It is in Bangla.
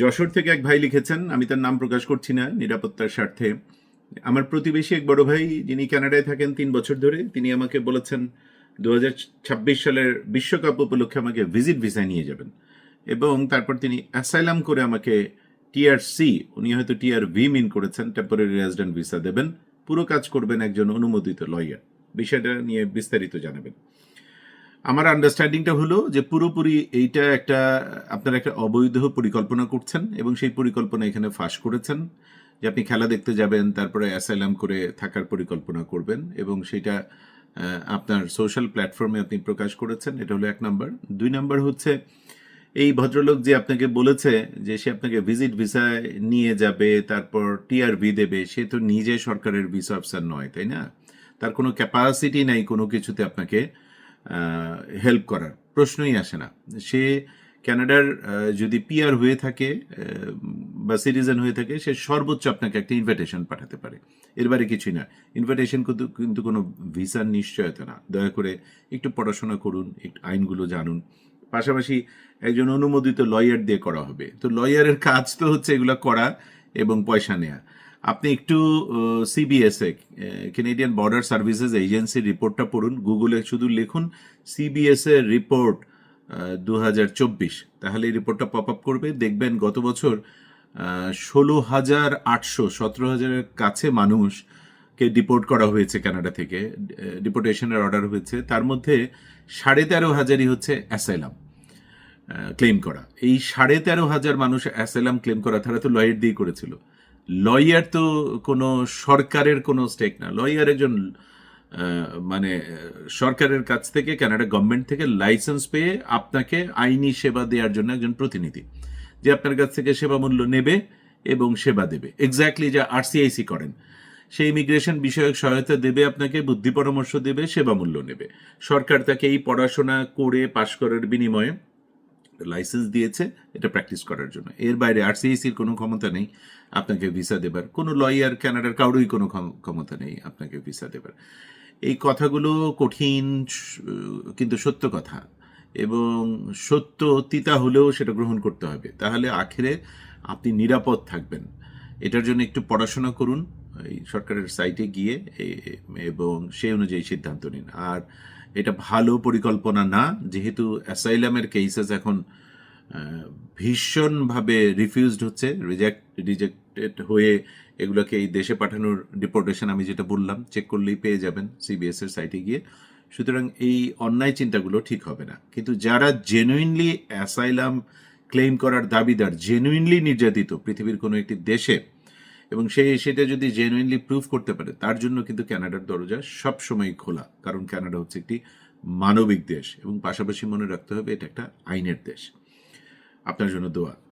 যশোর থেকে এক ভাই লিখেছেন, আমি তার নাম প্রকাশ করছি না, নিরাপত্তার স্বার্থে। আমার প্রতিবেশী এক বড় ভাই, যিনি কানাডায় থাকেন তিন বছর ধরে, তিনি আমাকে বলেছেন দু হাজার ছাব্বিশ সালের বিশ্বকাপ উপলক্ষে আমাকে ভিজিট ভিসায় নিয়ে যাবেন। এবং তারপর তিনি অ্যাসাইলাম করে আমাকে টিআর সি, উনি হয়তো টিআর ভি মিন করেছেন টেম্পোরারি রেজিডেন্ট ভিসা দেবেন। পুরো কাজ করবেন একজন অনুমোদিত লয়ার বিষয়টা নিয়ে বিস্তারিত জানাবেন। আমার আন্ডারস্ট্যান্ডিংটা হলো যে পুরোপুরি এইটা একটা, আপনারা একটা অবৈধ পরিকল্পনা করছেন এবং সেই পরিকল্পনা এখানে ফাঁস করেছেন। যে আপনি খেলা দেখতে যাবেন, তারপরে অ্যাসাইলাম করে থাকার পরিকল্পনা করবেন এবং সেটা আপনার সোশ্যাল প্ল্যাটফর্মে আপনি প্রকাশ করেছেন, এটা হলো এক নাম্বার দুই নাম্বার হচ্ছে, এই ভদ্রলোক যে আপনাকে বলেছে যে সে আপনাকে ভিজিট ভিসায় নিয়ে যাবে, তারপর টিআরভি দেবে, সে তো নিজে সরকারের ভিসা অফিসার নয়, তাই না? তার কোনো ক্যাপাসিটি নাই কোনো কিছুতে আপনাকে হেল্প করার। প্রশ্নই আসে না। সে ক্যানাডার যদি পিআর হয়ে থাকে বা সিটিজেন হয়ে থাকে, সে সর্বোচ্চ আপনাকে একটা ইনভিটেশন পাঠাতে পারে। এর বাইরে কিছুই না। ইনভিটেশন কিন্তু কিন্তু কোনো ভিসার নিশ্চয়তা না। দয়া করে একটু পড়াশোনা করুন, একটু আইনগুলো জানুন। পাশাপাশি একজন অনুমোদিত লয়ার দিয়ে করা হবে। তো লয়ারের কাজ তো হচ্ছে এগুলো করা এবং পয়সা নেওয়া আপনি একটু সিবিএসএ কেনেডিয়ান বর্ডার সার্ভিসেস এজেন্সির রিপোর্টটা পড়ুন গুগলে শুধু লিখুন সিবিএসএ রিপোর্ট দু হাজার চব্বিশ। তাহলে এই রিপোর্টটা পপ আপ করবে। দেখবেন গত বছর ষোলো হাজার আটশো সতেরো হাজারের কাছে মানুষকে ডিপোর্ট করা হয়েছে কানাডা থেকে ডিপোর্টেশনের অর্ডার হয়েছে। তার মধ্যে সাড়ে তেরো হাজারই হচ্ছে অ্যাসাইলাম ক্লেম করা। এই সাড়ে তেরো হাজার মানুষ অ্যাসাইলাম ক্লেম করা, তারা তো লয়ার দিয়ে করেছিল। লয়ার তো কোনো সরকারের কোনো স্টেক না। লয়ার একজন মানে সরকারের কাছ থেকে কানাডা গভর্নমেন্ট থেকে লাইসেন্স পেয়ে আপনাকে আইনি সেবা দেওয়ার জন্য একজন প্রতিনিধি, যে আপনার কাছ থেকে সেবা মূল্য নেবে এবং সেবা দেবে। এক্স্যাক্টলি যা আরসিআইসি করেন। সেই ইমিগ্রেশন বিষয়ক সহায়তা দেবে আপনাকে, বুদ্ধি পরামর্শ দেবে সেবা মূল্য নেবে। সরকার তাকে এই পড়াশোনা করে পাশ করার বিনিময়ে লাইসেন্স দিয়েছে, এটা প্র্যাকটিস করার জন্য। এর বাইরে আরসিআইসির কোনো ক্ষমতা নেই, আপনাকে ভিসা দেবার। কোনো লয়ার ক্যানাডার কারোই কোনো ক্ষম- ক্ষমতা নেই আপনাকে ভিসা দেবার। এই কথাগুলো কঠিন কিন্তু সত্য কথা। এবং সত্য তিতা হলেও সেটা গ্রহণ করতে হবে। তাহলে আখেরে আপনি নিরাপদ থাকবেন। এটার জন্য একটু পড়াশোনা করুন এই সরকারের সাইটে গিয়ে এবং সেই অনুযায়ী সিদ্ধান্ত নিন। আর এটা ভালো পরিকল্পনা না, যেহেতু অ্যাসাইলামের কেসেস এখন ভীষণভাবে রিফিউজড হচ্ছে রিজেক্ট রিজেক্টেড হয়ে এগুলোকে এই দেশে পাঠানোর ডিপোর্টেশন আমি যেটা বললাম চেক করলেই পেয়ে যাবেন সিবিএস এর সাইটে গিয়ে। সুতরাং এই অন্যায় চিন্তাগুলো ঠিক হবে না। কিন্তু যারা জেনুইনলি অ্যাসাইলাম ক্লেম করার দাবিদার জেনুইনলি নির্যাতিত, পৃথিবীর কোনো একটি দেশে এবং সে সেটা যদি জেনুইনলি প্রুভ করতে পারে, তার জন্য কিন্তু ক্যানাডার দরজা সব সময় খোলা। কারণ ক্যানাডা হচ্ছে একটি মানবিক দেশ এবং পাশাপাশি মনে রাখতে হবে এটা একটা আইনের দেশ। আপনার জন্য দোয়া।